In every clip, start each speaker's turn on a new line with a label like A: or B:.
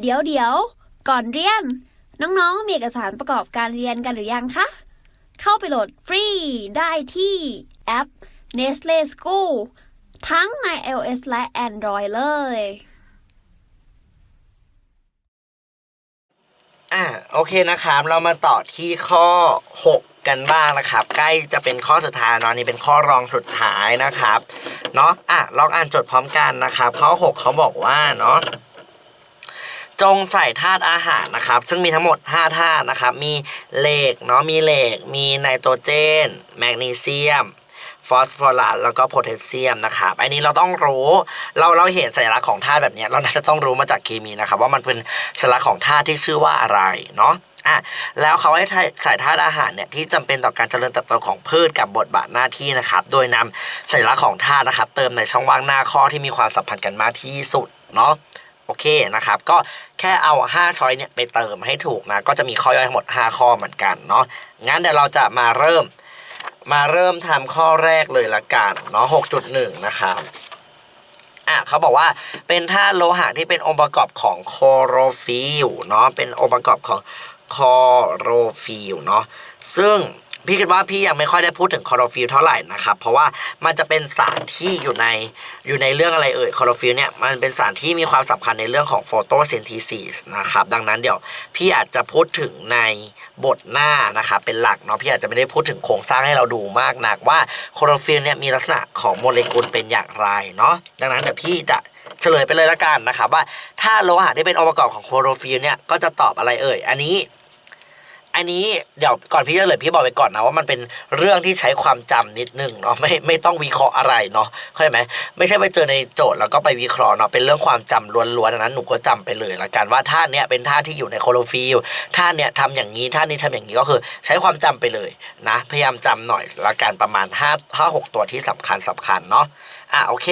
A: เดี๋ยวเดี๋ยว ก่อนเรียน น้องๆ มีเอกสารประกอบการเรียนกันหรือยังคะ เข้าไปโหลดฟรีได้ที่แอป Nestle School ทั้งใน iOS และ Android เลย
B: อ่าโอเคนะครับ เรามาต่อที่ข้อ 6 กันบ้างนะครับ ใกล้จะเป็นข้อสุดท้ายเนาะนี่เป็นข้อรองสุดท้ายนะครับ เนาะอะลองอ่านจดพร้อมกันนะครับ ข้อ 6 เขาบอกว่าเนาะ จงใส่ธาตุอาหารนะครับ ซึ่งมีทั้งหมด 5ธาตุนะครับ มีเหล็กเนาะมีเหล็ก มีไนโตรเจน แมกนีเซียมฟอสฟอรัสแล้วก็โพแทสเซียมนะครับ อันนี้เราต้องรู้ เราเราเห็นสัญลักษณ์ของธาตุแบบเนี้ยเราน่าจะต้องรู้มาจากเคมีนะครับ ว่ามันเป็นสัญลักษณ์ของธาตุที่ชื่อว่าอะไรเนาะอะแล้วเขาให้ใส่ธาตุอาหารเนี่ยที่จำเป็นต่อการเจริญเติบโตของพืชกับบทบาทหน้าที่นะครับ โดยนำสัญลักษณ์ของธาตุนะครับ เติมในช่องว่างหน้าข้อที่มีความสัมพันธ์กันมากที่สุดเนาะ โอเคนะครับ ก็แค่เอา 5 ช้อยเนี่ยไปเติมให้ถูกนะ ก็จะมีข้อย่อยทั้งหมด 5 ข้อเหมือนกันเนาะ งั้นเดี๋ยวเราจะมาเริ่ม มาเริ่มทำข้อแรกเลยละกันเนาะ6.1 นะครับอะเขาบอกว่าเป็นธาตุโลหะที่เป็นองค์ประกอบของคอโรฟิลเนาะ เป็นองค์ประกอบของคอโรฟิลเนาะ ซึ่ง พี่คิดว่าพี่ยังไม่ค่อยได้พูดถึงคลอโรฟิลเท่าไหร่นะครับเพราะว่ามันจะเป็นสารที่อยู่ในอยู่ในเรื่องอะไรเอ่ยคลอโรฟิลเนี่ยมันเป็นสารที่มีความสำคัญในเรื่องของโฟโตซินทีซิสนะครับดังนั้นเดี๋ยวพี่อาจจะพูดถึงในบทหน้านะครับเป็นหลักเนาะพี่อาจจะไม่ได้พูดถึงโครงสร้างให้เราดูมากนักว่าคลอโรฟิลเนี่ยมีลักษณะของโมเลกุลเป็นอย่างไรเนาะดังนั้นเดี๋ยวพี่จะเฉลยไปเลยละกันนะครับว่าถ้าโลหะที่เป็นองค์ประกอบของโคลอโรฟิลเนี่ยก็จะตอบอะไรเอ่ยอันนี้ อันนี้เดี๋ยวก่อนพี่จะเลยพี่บอกไปก่อนนะว่ามันเป็นเรื่องที่ใช้ความจำนิดนึงเนาะไม่ไม่ต้องวิเคราะห์อะไรเนาะเข้าใจไหมไม่ใช่ไปเจอในโจทย์แล้วก็ไปวิเคราะห์เนาะเป็นเรื่องความจำล้วนๆดังนั้นหนูก็จำไปเลยละกันว่าท่าเนี้ยเป็นท่าที่อยู่ในโคโลฟิลท่าเนี้ยทำอย่างนี้ท่านี้ทำอย่างนี้ก็คือ ใช้ความจำไปเลยนะ พยายามจำหน่อยละกันประมาณ5 5 6ตัวที่สำคัญสำคัญเนาะอะโอเค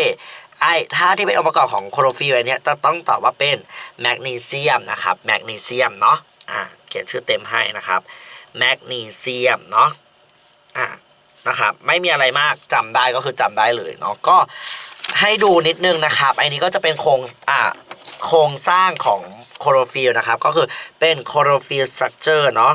B: ไอ้ท่าที่เป็นองค์ประกอบของโคโรฟิลอันเนี้ยจะต้องตอบว่าเป็นแมกนีเซียมนะครับแมกนีเซียมเนาะอะ เขียนชื่อเต็มให้นะครับแมกนีเซียมเนาะอะนะครับไม่มีอะไรมากจำได้ก็คือจำได้เลยเนาะก็ให้ดูนิดนึงนะครับไอ้นี้ก็จะเป็นโครงอะโครงสร้างของโคโรฟิลนะครับ ก็คือเป็นโคโรฟิลสตรัคเจอร์เนาะ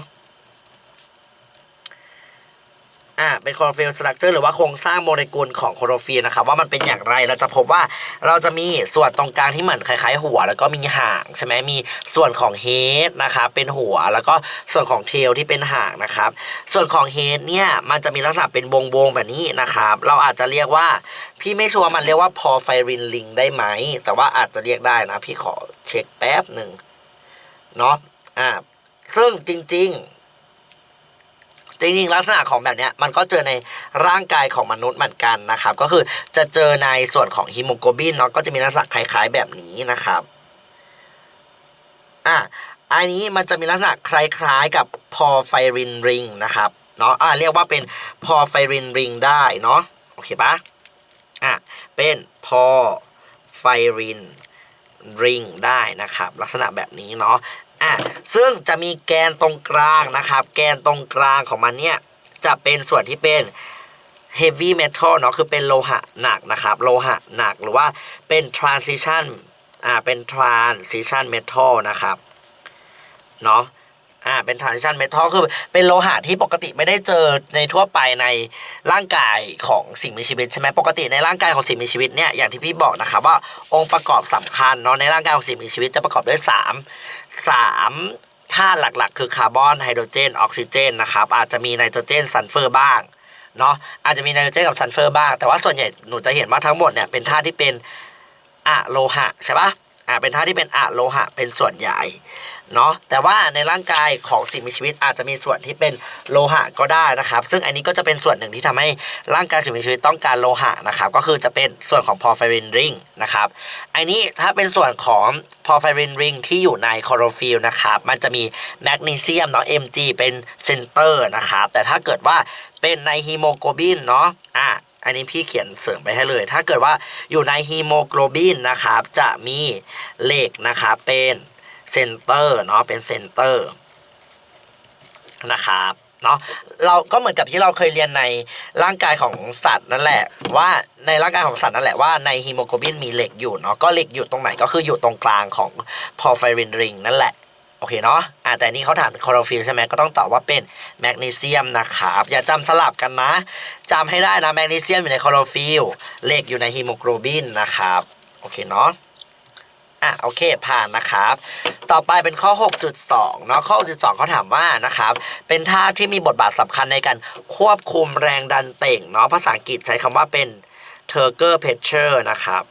B: อ่าเป็นโคลอโรฟิลสตรัคเจอร์หรือว่าโครงสร้างโมเลกุลของโคลอโรฟิลนะครับว่ามันเป็นอย่างไรเราจะพบว่าเราจะมีส่วนตรงกลางที่เหมือนคล้ายๆ หัว แล้วก็มีหางใช่ไหมมีส่วนของเฮดนะครับเป็นหัวแล้วก็ส่วนของเทลที่เป็นหางนะครับ ส่วนของเฮดเนี่ยมันจะมีลักษณะเป็นวงวงๆแบบนี้นะครับ เราอาจจะเรียกว่า พี่ไม่ชัวร์มันเรียกว่าพอไฟรินลิงได้ไหม แต่ว่าอาจจะเรียกได้นะ พี่ขอเช็คแป๊บหนึ่งเนาะอ่าซึ่งจริง ๆ จริงๆลักษณะของแบบเนี้ยมันก็เจอในร่างกายของมนุษย์เหมือนกันนะครับ ก็คือจะเจอในส่วนของฮีโมโกลบินเนาะก็จะมีลักษณะคล้ายๆแบบนี้นะครับอะอันนี้มันจะมีลักษณะคล้ายๆกับพอไฟรินริงนะครับเนาะอะเรียกว่าเป็นพอไฟรินริงได้เนาะโอเคปะอะเป็นพอไฟริน ริงได้นะครับ ลักษณะแบบนี้เนาะอะซึ่งจะมีแกนตรงกลางนะครับ แกนตรงกลางของมันเนี่ย จะเป็นส่วนที่เป็น heavy metal เนาะคือเป็นโลหะหนักนะครับ โลหะหนักหรือว่าเป็น transition อ่าเป็น transition metal นะครับเนาะ อ่าเป็น transition metal คือเป็นโลหะที่ปกติไม่ได้เจอในทั่วไปในร่างกายของสิ่งมีชีวิตใช่ไหมปกติในร่างกายของสิ่งมีชีวิตเนี่ยอย่างที่พี่บอกนะครับว่าองค์ประกอบสำคัญเนาะในร่างกายของสิ่งมีชีวิตจะประกอบด้วย 3 3ธาตุหลักๆ คือคาร์บอนไฮโดรเจนออกซิเจนนะครับอาจจะมีไนโตรเจนซัลเฟอร์บ้างเนาะอาจจะมีไนโตรเจนกับซัลเฟอร์บ้าง แต่ว่าส่วนใหญ่หนูจะเห็นว่าทั้งหมดเนี่ยเป็นธาตุที่เป็นอะโลหะใช่ปะอ่าเป็นธาตุที่เป็นอะโลหะเป็นส่วนใหญ่ เนาะแต่ว่าในร่างกายของสิ่งมีชีวิตอาจจะมีส่วนที่เป็นโลหะก็ได้นะครับ ซึ่งอันนี้ก็จะเป็นส่วนหนึ่งที่ทำให้ร่างกายสิ่งมีชีวิตต้องการโลหะนะครับก็คือจะเป็นส่วนของพอไฟรินริงนะครับอันนี้ถ้าเป็นส่วนของพอไฟรินริงที่อยู่ในคลอโรฟิลนะครับมันจะมีแมกนีเซียมเนาะ Mg เป็นเซนเตอร์นะครับแต่ถ้าเกิดว่าเป็นในฮีโมโกลบินเนาะอะอันนี้พี่เขียนเสริมไปให้เลย ถ้าเกิดว่าอยู่ในฮีโมโกลบินนะครับจะมีเหล็กนะครับเป็น เซนเตอร์เนาะเป็นเซนเตอร์นะครับเนาะเราก็เหมือนกับที่เราเคยเรียนในร่างกายของสัตว์นั่นแหละ ว่าในร่างกายของสัตว์นั่นแหละว่าในฮีโมโกลบินมีเหล็กอยู่เนาะก็เหล็กอยู่ตรงไหนก็คืออยู่ตรงกลางของพอไฟรินริงนั่นแหละโอเคเนาะอ่าแต่นี่เขาถามคลอโรฟิลใช่ไหมก็ต้องตอบว่าเป็นแมกนีเซียมนะครับอย่าจำสลับกันนะจำให้ได้นะแมกนีเซียมอยู่ในคลอโรฟิลเหล็กอยู่ในฮีโมโกลบินนะครับโอเคเนาะ อะโอเคผ่านนะครับ ต่อไปเป็นข้อ 6.2 เนาะข้อ 6.2เขาถามว่านะครับ เป็นท่าที่มีบทบาทสำคัญในการควบคุมแรงดันเต่งเนาะภาษาอังกฤษใช้คำว่าเป็น Turger pressure นะครับ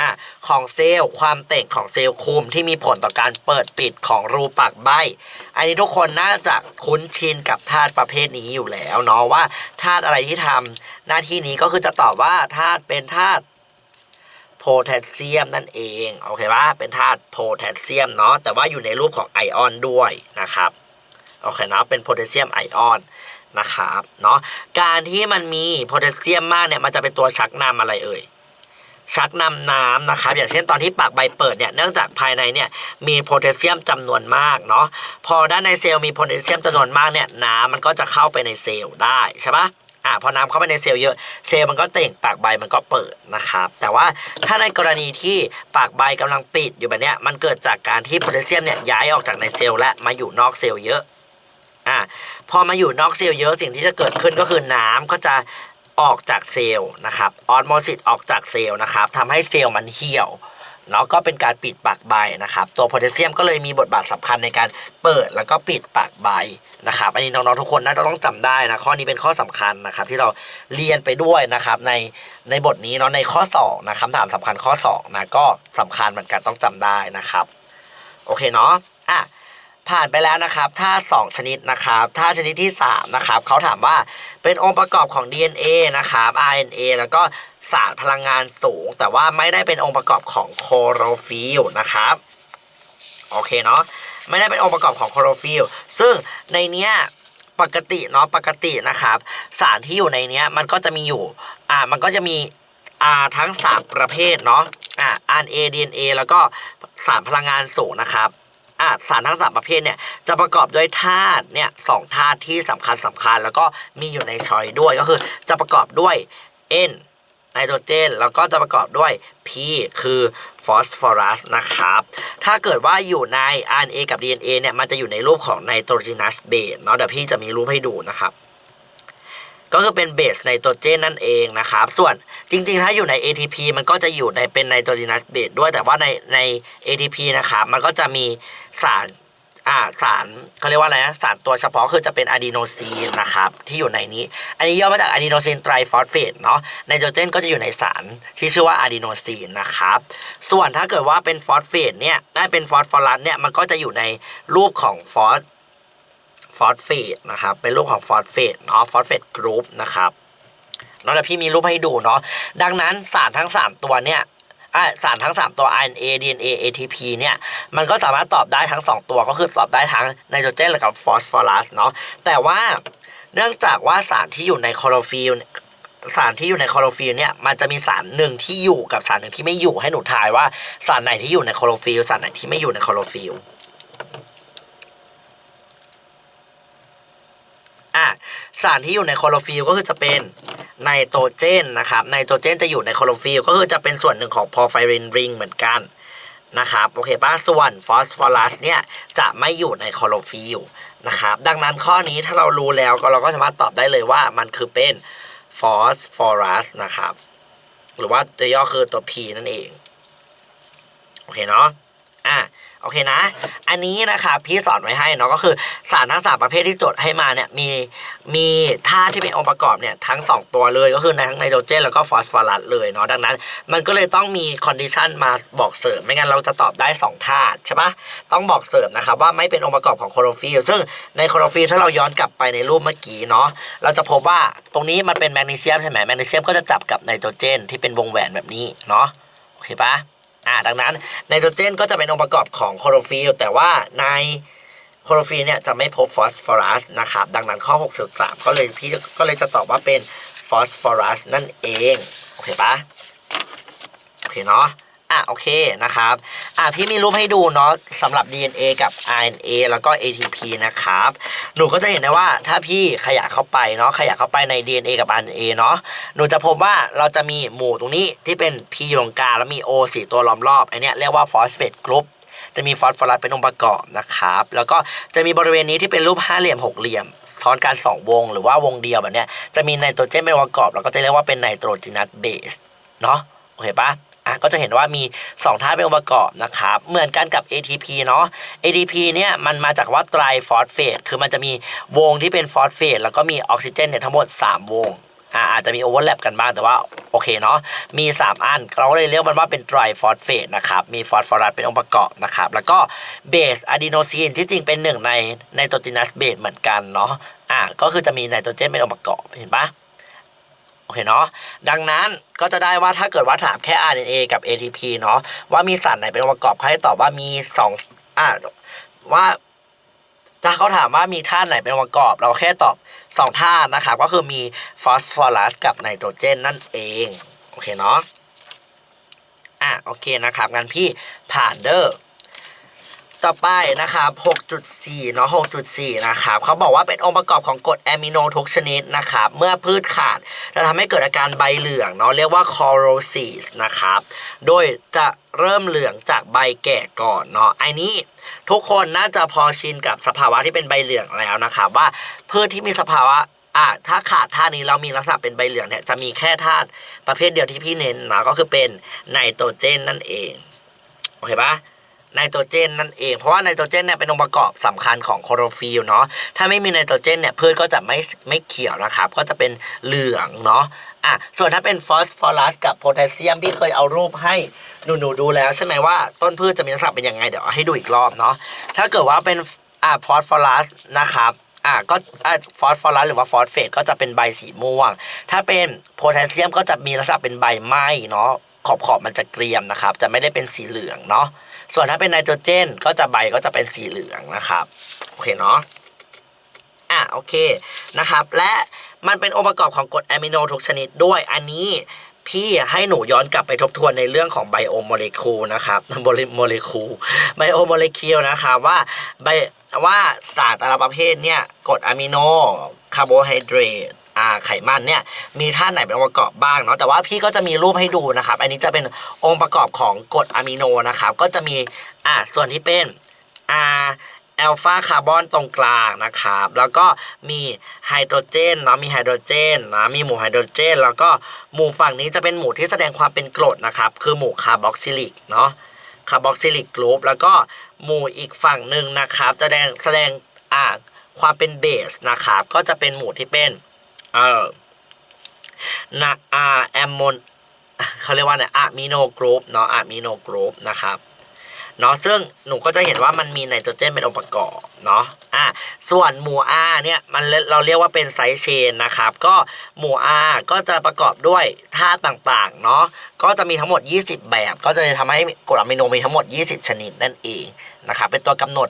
B: อะของเซลล์ความเต่งของเซลล์คุมที่มีผลต่อการเปิดปิดของรูปากใบ อันนี้ทุกคนน่าจะคุ้นชินกับธาตุประเภทนี้อยู่แล้วเนาะว่าธาตุอะไรที่ทำหน้าที่นี้ก็คือจะตอบว่าธาตุเป็นธาตุ โพแทสเซียมนั่นเองโอเคปะเป็นธาตุโพแทสเซียมเนาะแต่ว่าอยู่ในรูปของไอออนด้วยนะครับโอเคเนาะเป็นโพแทสเซียมไอออนนะครับเนาะการที่มันมีโพแทสเซียมมากเนี่ยมันจะเป็นตัวชักนำอะไรเอ่ยชักนำน้ำนะครับอย่างเช่นตอนที่ปากใบเปิดเนี่ยเนื่องจากภายในเนี่ยมีโพแทสเซียมจำนวนมากเนาะพอด้านในเซลล์มีโพแทสเซียมจำนวนมากเนี่ยน้ำมันก็จะเข้าไปในเซลล์ได้ใช่ปะ อ่าพอน้ำเข้าไปในเซลล์เยอะเซลล์มันก็เต่งปากใบมันก็เปิดนะครับ แต่ว่าถ้าในกรณีที่ปากใบกำลังปิดอยู่แบบเนี้ยมันเกิดจากการที่โพแทสเซียมเนี่ยย้ายออกจากในเซลล์และมาอยู่นอกเซลล์เยอะอ่าพอมาอยู่นอกเซลล์เยอะสิ่งที่จะเกิดขึ้นก็คือน้ำก็จะออกจากเซลล์นะครับออสโมซิสออกจากเซลล์นะครับทำให้เซลล์มันเหี่ยว เนาะก็เป็นการปิดปากใบนะครับ ตัวโพแทสเซียมก็เลยมีบทบาทสำคัญในการเปิดแล้วก็ปิดปากใบนะครับอันนี้น้องๆทุกคนน่าจะต้องจำได้นะข้อนี้เป็นข้อสำคัญนะครับ ที่เราเรียนไปด้วยนะครับในในบทนี้เนาะในข้อ2นะคำถามสำคัญข้อ2นะก็สำคัญเหมือนกันต้องจำได้นะครับ โอเคเนาะอะ ผ่านไปแล้วนะครับท่าสองชนิดนะครับท่าชนิดที่3นะครับเขาถามว่าเป็นองค์ประกอบของ DNA นะครับ RNA แล้วก็สารพลังงานสูง แต่ว่าไม่ได้เป็นองค์ประกอบของโคโรฟิลนะครับโอเคเนาะไม่ได้เป็นองค์ประกอบของโคโรฟิลซึ่งในเนี้ยปกติเนาะปกตินะครับ สารที่อยู่ในเนี้ยมันก็จะมีอยู่อ่ามันก็จะมีอ่าทั้งสามประเภทเนาะอ่า RNA DNA แล้วก็สารพลังงานสูงนะครับ สารทั้งสามประเภทเนี่ยจะประกอบด้วยธาตุเนี่ยสองธาตุที่สำคัญสำคัญ แล้วก็มีอยู่ในชอยด้วยก็คือจะประกอบด้วย N ไนโตรเจนแล้วก็จะประกอบด้วย P คือฟอสฟอรัสนะครับ ถ้าเกิดว่าอยู่ใน RNA กับ DNA เนี่ยมันจะอยู่ในรูปของไนโตรเจนัสเบสเนาะเดี๋ยวพี่จะมีรูปให้ดูนะครับ ก็คือเป็นเบสไนโตรเจนนั่นเองนะครับ ส่วนจริงๆ ถ้าอยู่ใน ATP มันก็จะอยู่ในเป็นไนโตรเจนัสเบสด้วยแต่ว่าในใน ATP นะครับมันก็จะมีสารอ่าสารเขาเรียกว่าอะไรนะสารตัวเฉพาะคือจะเป็นอะดีโนซีนนะครับที่อยู่ในนี้ อันนี้ย่อมาจากอะดีโนซีนไตรฟอสเฟตเนาะไนโตรเจนก็จะอยู่ในสารที่ชื่อว่าอะดีโนซีนนะครับส่วนถ้าเกิดว่าเป็นฟอสเฟตเนี่ยได้เป็นฟอสฟอรัสเนี่ยมันก็จะอยู่ในรูปของฟอส ฟอสเฟตนะครับเป็นรูปของฟอสเฟตเนาะฟอสเฟตกรุ๊ปนะครับเนาะแต่พี่มีรูปให้ดูเนาะดังนั้นสารทั้ง 3 ตัวเนี่ยอะสารทั้ง 3 ตัว RNA DNA ATP เนี่ย มันก็สามารถตอบได้ทั้ง 2 ตัวก็คือตอบได้ทั้งไนโตรเจนและกับฟอสฟอรัสเนาะแต่ว่าเนื่องจากว่าสารที่อยู่ในคลอโรฟิลสารที่อยู่ในคลอโรฟิลเนี่ยมันจะมีสารหนึ่งที่อยู่กับสารหนึ่งที่ไม่อยู่ให้หนูทายว่าสารไหนที่อยู่ในคลอโรฟิลสารไหนที่ไม่อยู่ในคลอโรฟิลอะ สารที่อยู่ในคลอโรฟิลก็คือจะเป็นไนโตรเจนนะครับไนโตรเจนจะอยู่ในคลอโรฟิลก็คือจะเป็นส่วนหนึ่งของพอไฟรินริงเหมือนกันนะครับโอเคป่ะส่วนฟอสฟอรัสเนี่ยจะไม่อยู่ในคลอโรฟิลนะครับดังนั้นข้อนี้ถ้าเรารู้แล้วก็เราก็สามารถตอบได้เลยว่ามันคือเป็นฟอสฟอรัสนะครับ หรือว่าตัวย่อคือตัว P นั่นเอง โอเคเนาะ อะโอเคนะ อันนี้นะครับพี่สอนไว้ให้เนาะก็คือสารทั้งสามประเภทที่โจดให้มาเนี่ยมีมีธาตุที่เป็นองค์ประกอบเนี่ยทั้ง 2 ตัวเลยก็คือในทั้งไนโตรเจนแล้วก็ฟอสฟอรัสเลยเนาะดังนั้น มันก็เลยต้องมีคอนดิชันมาบอกเสริมไม่งั้นเราจะตอบได้2ธาตุใช่ปะต้องบอกเสริมนะครับว่าไม่เป็นองค์ประกอบของโคโรฟิลซึ่งในโคโรฟิลถ้าเราย้อนกลับไปในรูปเมื่อกี้เนาะเราจะพบว่าตรงนี้มันเป็นแมกนีเซียมใช่ไหมแมกนีเซียมก็จะจับกับไนโตรเจนที่เป็นวงแหวนแบบนี้เนาะโอเคปะ อ่าดังนั้นไนโตรเจนก็จะเป็นองค์ประกอบของโคโรฟิลแต่ว่าในโคโรฟิลเนี่ยจะไม่พบฟอสฟอรัสนะครับ ดังนั้นข้อ 6.3 ก็เลยพี่ก็เลยจะตอบว่าเป็นฟอสฟอรัสนั่นเอง โอเคปะโอเคเนาะ อะโอเคนะครับอะพี่มีรูปให้ดูเนาะสำหรับ DNA กับ RNA แล้วก็ ATP นะครับ หนูก็จะเห็นได้ว่าถ้าพี่ขยายเข้าไปเนาะขยายเข้าไปใน DNA กับ RNA เนาะหนูจะพบว่าเราจะมีหมู่ตรงนี้ที่เป็น P อยู่ตรงกลางแล้วมี O สี่ตัวล้อมรอบอันเนี้ยเรียกว่าฟอสเฟตกรุ๊ปจะมีฟอสฟอรัสเป็นองค์ประกอบนะครับ แล้วก็จะมีบริเวณนี้ที่เป็นรูปห้าเหลี่ยมหกเหลี่ยมซ้อนกันสองวงหรือว่าวงเดียวแบบเนี้ยจะมีไนโตรเจนเป็นองค์ประกอบ แล้วก็จะเรียกว่าเป็นไนโตรเจนัสเบสเนาะโอเคปะ อะก็จะเห็นว่ามี 2 ธาตุเป็นองค์ประกอบนะครับ เหมือนกันกับ ATP เนาะ ATP เนี่ยมันมาจากว่าไตรฟอสเฟตคือมันจะมีวงที่เป็นฟอสเฟตแล้วก็มีออกซิเจนเนี่ยทั้งหมด 3 วงอ่าอาจจะมีโอเวอร์แลปกันบ้างแต่ว่าโอเคเนาะมี 3 อัน เราก็เลยเรียกมันว่าเป็นไตรฟอสเฟตนะครับมีฟอสฟอรัสเป็นองค์ประกอบนะครับแล้วก็เบสอะดีโนซีนที่จริงเป็นหนึ่งในไนโตรเจนัสเบสเหมือนกันเนาะอ่าก็คือจะมีไนโตรเจนเป็นองค์ประกอบเห็นปะ อเคเนาะดังนั้นก็จะได้ว่าถ้าเกิดว่าถามแค่ RNA กับ ATP เนาะว่ามีสารไหนเป็นองค์ประกอบเขาให้ตอบว่ามีสองอ่าว่าถ้าเขาถามว่ามีธาตุไหนเป็นองค์ประกอบ เราแค่ตอบสองธาตุนะครับก็คือมีฟอสฟอรัสกับไนโตรเจนนั่นเองโอเคเนาะอะโอเคนะครับงั้นพี่ผ่านเด้อ ต่อไปนะครับ 6.4 เนาะ 6.4 นะครับเขาบอกว่าเป็นองค์ประกอบของกรดอะมิโนทุกชนิดนะครับ เมื่อพืชขาดจะทำให้เกิดอาการใบเหลืองเนาะ เรียกว่า corrosive นะครับ โดยจะเริ่มเหลืองจากใบแก่ก่อนเนาะไอ้นี้ทุกคนน่าจะพอชินกับสภาวะที่เป็นใบเหลืองแล้วนะครับ ว่าพืชที่มีสภาวะอะถ้าขาดธาตุนี้เรามีลักษณะเป็นใบเหลืองเนี่ยจะมีแค่ธาตุประเภทเดียวที่พี่เน้นนะก็คือเป็นไนโตรเจนนั่นเอง โอเคปะ ไนโตรเจนนั่นเอง เพราะว่าไนโตรเจนเนี่ยเป็นองค์ประกอบสำคัญของโคลอโรฟิล์เนาะถ้าไม่มีไนโตรเจนเนี่ยพืชก็จะไม่ไม่เขียวนะครับ ก็จะเป็นเหลืองเนาะอะส่วนถ้าเป็นฟอสฟอรัสกับโพแทสเซียมพี่เคยเอารูปให้หนูๆดูแล้วใช่ไหมว่าต้นพืชจะมีลักษณะเป็นยังไงเดี๋ยวให้ดูอีกรอบเนาะถ้าเกิดว่าเป็นอะฟอสฟอรัสนะครับอะก็ฟอสฟอรัสหรือว่าฟอสเฟตก็จะเป็นใบสีม่วง ถ้าเป็นโพแทสเซียมก็จะมีลักษณะเป็นใบไหม้เนาะ ขอบขอบๆมันจะเกรียมนะครับ จะไม่ได้เป็นสีเหลืองเนาะส่วนถ้าเป็นไนโตรเจนก็จะใบก็จะเป็นสีเหลืองนะครับโอเคเนาะอะโอเคนะครับและมันเป็นองค์ประกอบของกรดอะมิโนทุกชนิดด้วยอันนี้พี่ให้หนูย้อนกลับไปทบทวนในเรื่องของไบโอโมเลกุลนะครับโมเลโมเลกุลไบโอโมเลกุลนะครับว่าไบว่าสารแต่ละประเภทเนี่ยกรดอะมิโนคาร์โบไฮเดรต ไขมันเนี่ยมีธาไหนเป็นองค์ประกอบบ้างเนาะแต่ว่าพี่ก็จะมีรูปให้ดูนะครับ อันนี้จะเป็นองค์ประกอบของกรดอะมิโนนะครับก็จะมีอ่าส่วนที่เป็นอ่าแอลฟาคาร์บอนตรงกลางนะครับ แล้วก็มีไฮโดรเจนเนาะมีไฮโดรเจนนะมีหมู่ไฮโดรเจน แล้วก็หมู่ฝั่งนี้จะเป็นหมู่ที่แสดงความเป็นกรดนะครับ คือหมู่คาร์บอกซิลิกเนาะคาร์บอกซิลิกกรุ๊ปแล้วก็หมู่อีกฝั่งหนึ่งนะครับแสดงแสดงอ่าความเป็นเบสนะครับ ก็จะเป็นหมู่ที่เป็น เออนะอาแอมโมนเขาเรียกว่าเนี่ยอะมิโนกรุ๊ปเนาะอะมิโนกรุ๊ปนะครับเนาะซึ่งหนูก็จะเห็นว่ามันมีไนโตรเจนเป็นองค์ประกอบเนาะอะส่วนหมู่ R เนี่ยมันเราเรียกว่าเป็นไซด์เชนนะครับ ก็หมู่ R ก็จะประกอบด้วยธาตุต่างๆเนาะก็จะมีทั้งหมด 20 แบบ ก็จะทำให้กรดอะมิโนมีทั้งหมด 20 ชนิดนั่นเองนะครับเป็นตัวกำหนด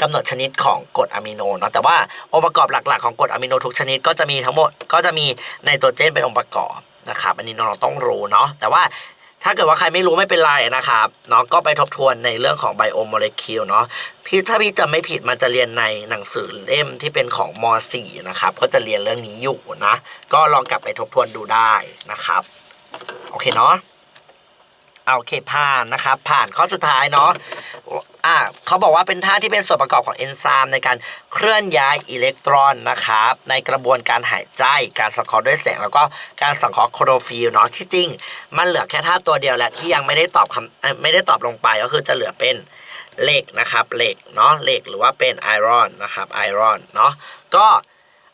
B: กำหนดชนิดของกรดอะมิโนเนาะแต่ว่าองค์ประกอบหลักๆของกรดอะมิโนทุกชนิดก็จะมีทั้งหมดก็จะมีไนโตรเจนเป็นองค์ประกอบนะครับอันนี้น้องๆต้องรู้เนาะแต่ว่าถ้าเกิดว่าใครไม่รู้ไม่เป็นไรนะครับเนาะก็ไปทบทวนในเรื่องของไบโอโมเลกุลเนาะพี่ถ้าพี่จำไม่ผิดมันจะเรียนในหนังสือเล่มที่เป็นของม .4 นะครับก็จะเรียนเรื่องนี้อยู่นะ ก็ลองกลับไปทบทวนดูได้นะครับ โอเคเนาะเอาโอเคผ่านนะครับ ผ่านข้อสุดท้ายเนาะ อะเขาบอกว่าเป็นท่าที่เป็นส่วนประกอบของเอนไซม์ในการเคลื่อนย้ายอิเล็กตรอนนะครับในกระบวนการหายใจ การสังเคราะห์ด้วยแสงแล้วก็การสังเคราะห์โคลอโรฟิลล์เนาะที่จริง มันเหลือแค่ท่าตัวเดียวแหละที่ยังไม่ได้ตอบคำไม่ได้ตอบลงไปก็คือจะเหลือเป็นเหล็กนะครับเหล็กเนาะเหล็กหรือว่าเป็นไอรอนนะครับไอรอนเนาะก็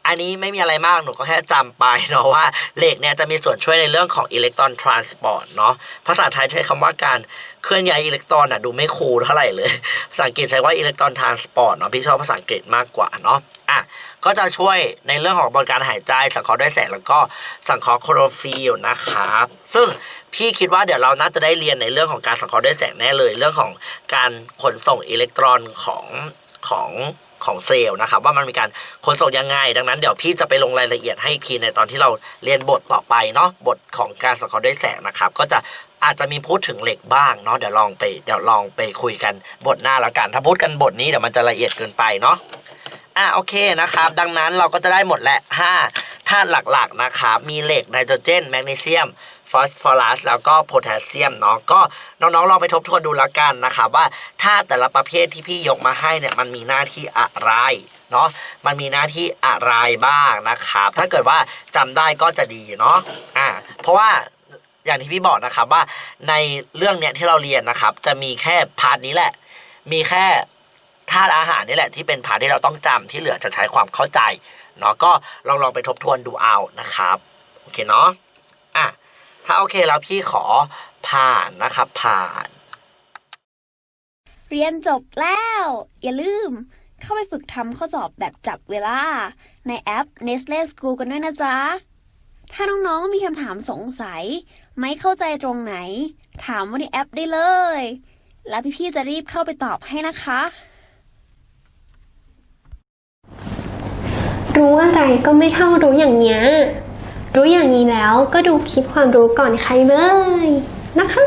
B: อันนี้ไม่มีอะไรมากหนูก็แค่จำไปเนาะว่าเหล็กเนี่ยจะมีส่วนช่วยในเรื่องของอิเล็กตรอนทรานสปอร์ตเนาะภาษาไทยใช้คำว่าการเคลื่อนย้ายอิเล็กตรอนอะดูไม่คูลเท่าไหร่เลยภาษาอังกฤษใช้ว่าอิเล็กตรอนทรานสปอร์ตเนาะพี่ชอบภาษาอังกฤษมากกว่าเนาะอะก็จะช่วยในเรื่องของกระบวนการหายใจ สังเคราะห์ด้วยแสงแล้วก็สังเคราะห์โคลอโรฟิลนะครับซึ่งพี่คิดว่าเดี๋ยวเราน่าจะได้เรียนในเรื่องของการสังเคราะห์ด้วยแสงแน่เลย เรื่องของการขนส่งอิเล็กตรอนของของ ของเซลล์นะครับว่ามันมีการขนส่งยังไง ดังนั้นเดี๋ยวพี่จะไปลงรายละเอียดให้อีกทีในตอนที่เราเรียนบทต่อไปเนาะบทของการสังเคราะห์ด้วยแสงนะครับ ก็จะอาจจะมีพูดถึงเหล็กบ้างเนาะเดี๋ยวลองไปเดี๋ยวลองไปคุยกันบทหน้าแล้วกัน ถ้าพูดกันบทนี้เดี๋ยวมันจะละเอียดเกินไปเนาะอะโอเคนะครับ ดังนั้นเราก็จะได้หมดแหละ5ธาตุหลักๆนะครับมีเหล็กไนโตรเจนแมกนีเซียม ฟอสฟอรัสแล้วก็โพแทสเซียมเนาะก็น้องๆลองไปทบทวนดูแล้วกันนะครับว่าธาตุแต่ละประเภทที่พี่ยกมาให้เนี่ยมันมีหน้าที่อะไรเนาะมันมีหน้าที่อะไรบ้างนะครับถ้าเกิดว่าจำได้ก็จะดีเนาะอ่าเพราะว่าอย่างที่พี่บอกนะครับว่าในเรื่องเนี้ยที่เราเรียนนะครับ จะมีแค่พาร์ทนี้แหละ มีแค่ธาตุอาหารนี่แหละที่เป็นพาร์ทที่เราต้องจำที่เหลือจะใช้ความเข้าใจเนาะก็ลองลองไปทบทวนดูเอานะครับโอเคเนาะอะ ถ้าโอเคแล้วพี่ขอผ่านนะครับ ผ่าน
A: เรียนจบแล้ว อย่าลืม เข้าไปฝึกทำข้อสอบแบบจับเวลา ในแอป Nestle School กันด้วยนะจ๊ะ ถ้าน้องๆมีคำถามสงสัย ไม่เข้าใจตรงไหน ถามว่าในแอปได้เลย แล้วพี่ๆจะรีบเข้าไปตอบให้นะคะ
C: รู้อะไรก็ไม่เท่ารู้อย่างเนี้ย รู้อย่างนี้แล้วก็ดูคลิปความรู้ก่อนใครเลยนะคะ